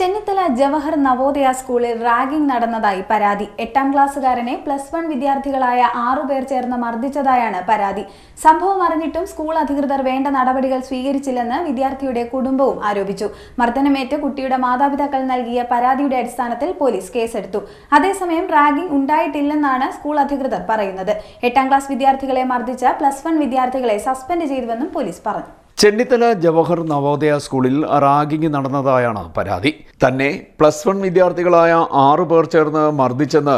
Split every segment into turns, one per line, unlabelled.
ചെന്നിത്തല ജവഹർ നവോദയ സ്കൂളിൽ റാഗിംഗ് നടന്നതായി പരാതി. എട്ടാം ക്ലാസ്സുകാരനെ പ്ലസ് വൺ വിദ്യാർത്ഥികളായ ആറുപേർ ചേർന്ന് മർദ്ദിച്ചതായാണ് പരാതി. സംഭവം അറിഞ്ഞിട്ടും സ്കൂൾ അധികൃതർ വേണ്ട നടപടികൾ സ്വീകരിച്ചില്ലെന്ന് വിദ്യാർത്ഥിയുടെ കുടുംബവും ആരോപിച്ചു. മർദ്ദനമേറ്റ് കുട്ടിയുടെ മാതാപിതാക്കൾ നൽകിയ പരാതിയുടെ അടിസ്ഥാനത്തിൽ പോലീസ് കേസെടുത്തു. അതേസമയം റാഗിംഗ് ഉണ്ടായിട്ടില്ലെന്നാണ് സ്കൂൾ അധികൃതർ പറയുന്നത്. എട്ടാം ക്ലാസ് വിദ്യാർത്ഥികളെ മർദ്ദിച്ച പ്ലസ് വൺ വിദ്യാർത്ഥികളെ സസ്പെൻഡ് ചെയ്തുവെന്നും പോലീസ് പറഞ്ഞു.
ചെന്നിത്തല ജവഹർ നവോദയ സ്കൂളിൽ റാഗിംഗ് നടന്നതായാണ് പരാതി. തന്നെ പ്ലസ് വൺ വിദ്യാർത്ഥികളായ ആറു പേർ ചേർന്ന് മർദ്ദിച്ചെന്ന്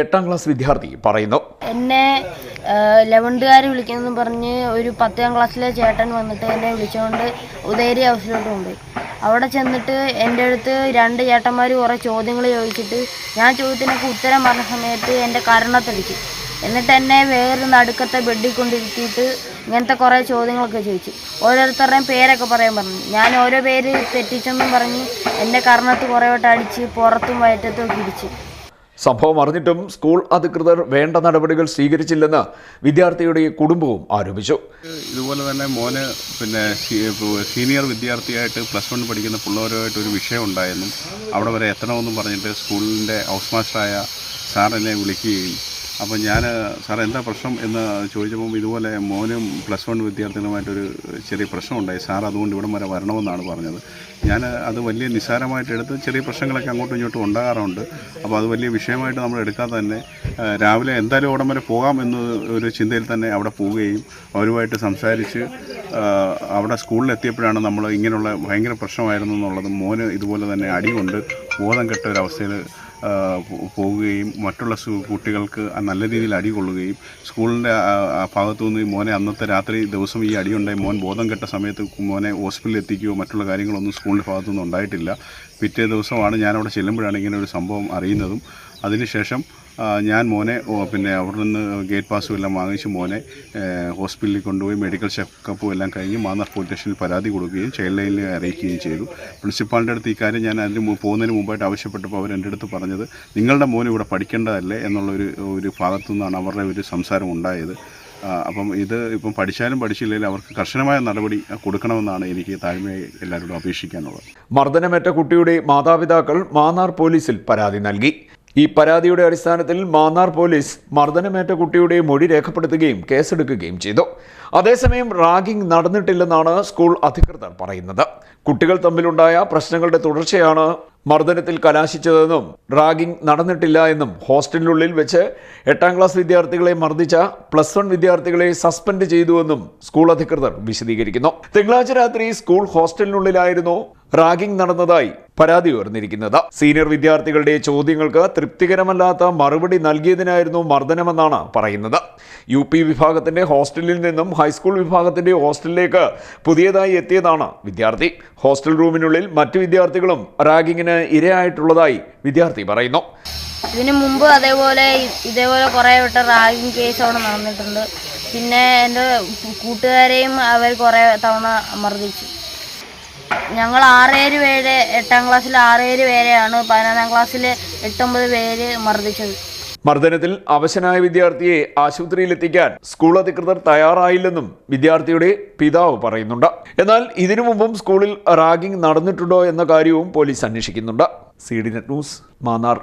എട്ടാം ക്ലാസ് വിദ്യാർത്ഥി പറയുന്നു.
എന്നെ ലെവൻത്തുകാർ വിളിക്കുമെന്ന് പറഞ്ഞ് ഒരു പത്താം ക്ലാസ്സിലെ ചേട്ടൻ വന്നിട്ട് എന്നെ വിളിച്ചുകൊണ്ട് ഉദയരി ഹൗസിലോട്ട് കൊണ്ടുപോയി. അവിടെ ചെന്നിട്ട് എന്റെ അടുത്ത് രണ്ട് ചേട്ടന്മാർ കുറേ ചോദ്യങ്ങൾ ചോദിച്ചിട്ട് ഞാൻ ചോദ്യത്തിനൊക്കെ ഉത്തരം പറഞ്ഞ സമയത്ത് എന്റെ കരണത്തടിച്ചു എന്നിട്ട് എന്നെ വേറെ നടുക്കത്തെ ബെഡിൽ കൊണ്ടിരുത്തിയിട്ട് ഇങ്ങനത്തെ കുറേ ചോദ്യങ്ങളൊക്കെ ചോദിച്ചു. ഓരോരുത്തരുടെയും പേരൊക്കെ പറയാൻ പറഞ്ഞു. ഞാൻ ഓരോ പേര് തെറ്റിച്ചെന്നും പറഞ്ഞ് എന്റെ കർണത്ത് കുറേ വട്ടം അടിച്ച് പുറത്തും വയറ്റത്തും ഒക്കെ ഇടിച്ച്.
സംഭവം അറിഞ്ഞിട്ടും സ്കൂൾ അധികൃതർ വേണ്ട നടപടികൾ സ്വീകരിച്ചില്ലെന്ന് വിദ്യാർത്ഥിയുടെ കുടുംബവും ആരോപിച്ചു.
ഇതുപോലെ തന്നെ മോന് പിന്നെ സീനിയർ വിദ്യാർത്ഥിയായിട്ട് പ്ലസ് വൺ പഠിക്കുന്ന പിള്ളേരുമായിട്ട് ഒരു വിഷയം ഉണ്ടായെന്നും അവിടെ വരെ എത്തണമെന്നും പറഞ്ഞിട്ട് സ്കൂളിന്റെ ഹൗസ് മാസ്റ്ററായ സാറിനെ വിളിക്കുകയും അപ്പോൾ ഞാൻ സാർ എന്താ പ്രശ്നം എന്ന് ചോദിച്ചപ്പോൾ ഇതുപോലെ മോനും പ്ലസ് വൺ വിദ്യാർത്ഥികളുമായിട്ടൊരു ചെറിയ പ്രശ്നമുണ്ടായി. സാർ അതുകൊണ്ട് ഇവിടം വരെ വരണമെന്നാണ് പറഞ്ഞത്. ഞാൻ അത് വലിയ നിസ്സാരമായിട്ട് എടുത്ത് ചെറിയ പ്രശ്നങ്ങളൊക്കെ അങ്ങോട്ടും ഇങ്ങോട്ടും ഉണ്ടാകാറുണ്ട്. അപ്പോൾ അത് വലിയ വിഷയമായിട്ട് നമ്മൾ എടുക്കാതെ തന്നെ രാവിലെ എന്തായാലും ഇവിടം വരെ പോകാം എന്ന് ഒരു ചിന്തയിൽ തന്നെ അവിടെ പോവുകയും അവരുമായിട്ട് സംസാരിച്ച് അവിടെ സ്കൂളിലെത്തിയപ്പോഴാണ് നമ്മൾ ഇങ്ങനെയുള്ള ഭയങ്കര പ്രശ്നമായിരുന്നു എന്നുള്ളതും മോന് ഇതുപോലെ തന്നെ അടി കൊണ്ട് ബോധം കെട്ട ഒരവസ്ഥയിൽ പോവുകയും മറ്റുള്ള കുട്ടികൾക്ക് നല്ല രീതിയിൽ അടി കൊള്ളുകയും സ്കൂളിന്റെ ഭാഗത്തുനിന്ന് ഭാഗത്തു നിന്ന് മോനെ അന്നത്തെ രാത്രി ദിവസം ഈ അടിയുണ്ടായി മോൻ ബോധം കെട്ട സമയത്ത് മോനെ ഹോസ്പിറ്റലിൽ എത്തിക്കുകയോ മറ്റുള്ള കാര്യങ്ങളൊന്നും സ്കൂളിന്റെ ഭാഗത്തുനിന്ന് ഉണ്ടായിട്ടില്ല. പിറ്റേ ദിവസമാണ് ഞാനവിടെ ചെല്ലുമ്പോഴാണ് ഇങ്ങനെ ഒരു സംഭവം അറിയുന്നതും. അതിനുശേഷം ഞാൻ മോനെ പിന്നെ അവിടെ നിന്ന് ഗേറ്റ് പാസും എല്ലാം വാങ്ങിച്ച് മോനെ ഹോസ്പിറ്റലിൽ കൊണ്ടുപോയി മെഡിക്കൽ ചെക്കപ്പും എല്ലാം കഴിഞ്ഞ് മാന്നാർ പോലീസ് സ്റ്റേഷനിൽ പരാതി കൊടുക്കുകയും ചൈൽഡ് ലൈനിൽ അറിയിക്കുകയും ചെയ്തു. പ്രിൻസിപ്പാളിന്റെ അടുത്ത് ഈ കാര്യം ഞാൻ അതിന് പോകുന്നതിന് മുമ്പായിട്ട് ആവശ്യപ്പെട്ടപ്പോൾ അവർ എന്റെ അടുത്ത് പറഞ്ഞത് നിങ്ങളുടെ മോനെ ഇവിടെ പഠിക്കേണ്ടതല്ലേ? എന്നുള്ളൊരു ഒരു ഭാഗത്തു നിന്നാണ് അവരുടെ ഒരു സംസാരം ഉണ്ടായത്. അപ്പം ഇത് ഇപ്പം പഠിച്ചാലും പഠിച്ചില്ലെങ്കിലും അവർക്ക് കർശനമായ നടപടി കൊടുക്കണമെന്നാണ് എനിക്ക് താഴ്മയായി എല്ലാവരോടും അപേക്ഷിക്കാനുള്ളത്.
മർദ്ദനമേറ്റ കുട്ടിയുടെ മാതാപിതാക്കൾ മാന്നാർ പോലീസിൽ പരാതി നൽകി. ഈ പരാതിയുടെ അടിസ്ഥാനത്തിൽ മാന്നാർ പോലീസ് മർദ്ദനമേറ്റ കുട്ടിയുടെ മൊഴി രേഖപ്പെടുത്തുകയും കേസെടുക്കുകയും ചെയ്തു. അതേസമയം റാഗിംഗ് നടന്നിട്ടില്ലെന്നാണ് സ്കൂൾ അധികൃതർ പറയുന്നത്. കുട്ടികൾ തമ്മിലുണ്ടായ പ്രശ്നങ്ങളുടെ തുടർച്ചയാണ് മർദ്ദനത്തിൽ കലാശിച്ചതെന്നും റാഗിംഗ് നടന്നിട്ടില്ല എന്നും ഹോസ്റ്റലിനുള്ളിൽ വെച്ച് എട്ടാം ക്ലാസ് വിദ്യാർത്ഥികളെ മർദ്ദിച്ച പ്ലസ് വൺ വിദ്യാർത്ഥികളെ സസ്പെൻഡ് ചെയ്തുവെന്നും സ്കൂൾ അധികൃതർ വിശദീകരിക്കുന്നു. തിങ്കളാഴ്ച രാത്രി സ്കൂൾ ഹോസ്റ്റലിനുള്ളിലായിരുന്നു റാഗിംഗ് നടന്നതായി പരാതി ഉയർന്നിരിക്കുന്നത്. സീനിയർ വിദ്യാർത്ഥികളുടെ ചോദ്യങ്ങൾക്ക് തൃപ്തികരമല്ലാത്ത മറുപടി നൽകിയതിനായിരുന്നു മർദ്ദനമെന്നാണ് പറയുന്നത്. യു പി വിഭാഗത്തിന്റെ ഹോസ്റ്റലിൽ നിന്നും ഹൈസ്കൂൾ വിഭാഗത്തിന്റെ ഹോസ്റ്റലിലേക്ക് പുതിയതായി എത്തിയതാണ് വിദ്യാർത്ഥി. ഹോസ്റ്റൽ റൂമിനുള്ളിൽ മറ്റു വിദ്യാർത്ഥികളും റാഗിങ്ങിന് ഇരയായിട്ടുള്ളതായി വിദ്യാർത്ഥി പറയുന്നു.
ഇതിനു മുമ്പ് അതേപോലെ ഇതേപോലെ കുറേ വട്ടം റാഗിങ് കേസ് അവിടെ നടന്നിട്ടുണ്ട്. പിന്നെ എന്റെ കൂട്ടുകാരെയും അവർ കുറേ തവണ മർദ്ദിച്ചു ഞങ്ങൾ ആറേഴ് പേര് എട്ടാം ക്ലാസ്സിൽ ആറേഴ് പേരെയാണ് പതിനൊന്നാം ക്ലാസ്സിൽ എട്ടൊമ്പത് പേര് മർദ്ദിച്ചത്.
മർദ്ദനത്തിൽ അവശനായ വിദ്യാർത്ഥിയെ ആശുപത്രിയിലെത്തിക്കാൻ സ്കൂൾ അധികൃതർ തയ്യാറായില്ലെന്നും വിദ്യാർത്ഥിയുടെ പിതാവ് പറയുന്നുണ്ട്. എന്നാൽ ഇതിനു മുമ്പും സ്കൂളിൽ റാഗിംഗ് നടന്നിട്ടുണ്ടോ എന്ന കാര്യവും പോലീസ് അന്വേഷിക്കുന്നുണ്ട്. C D net news Mannar.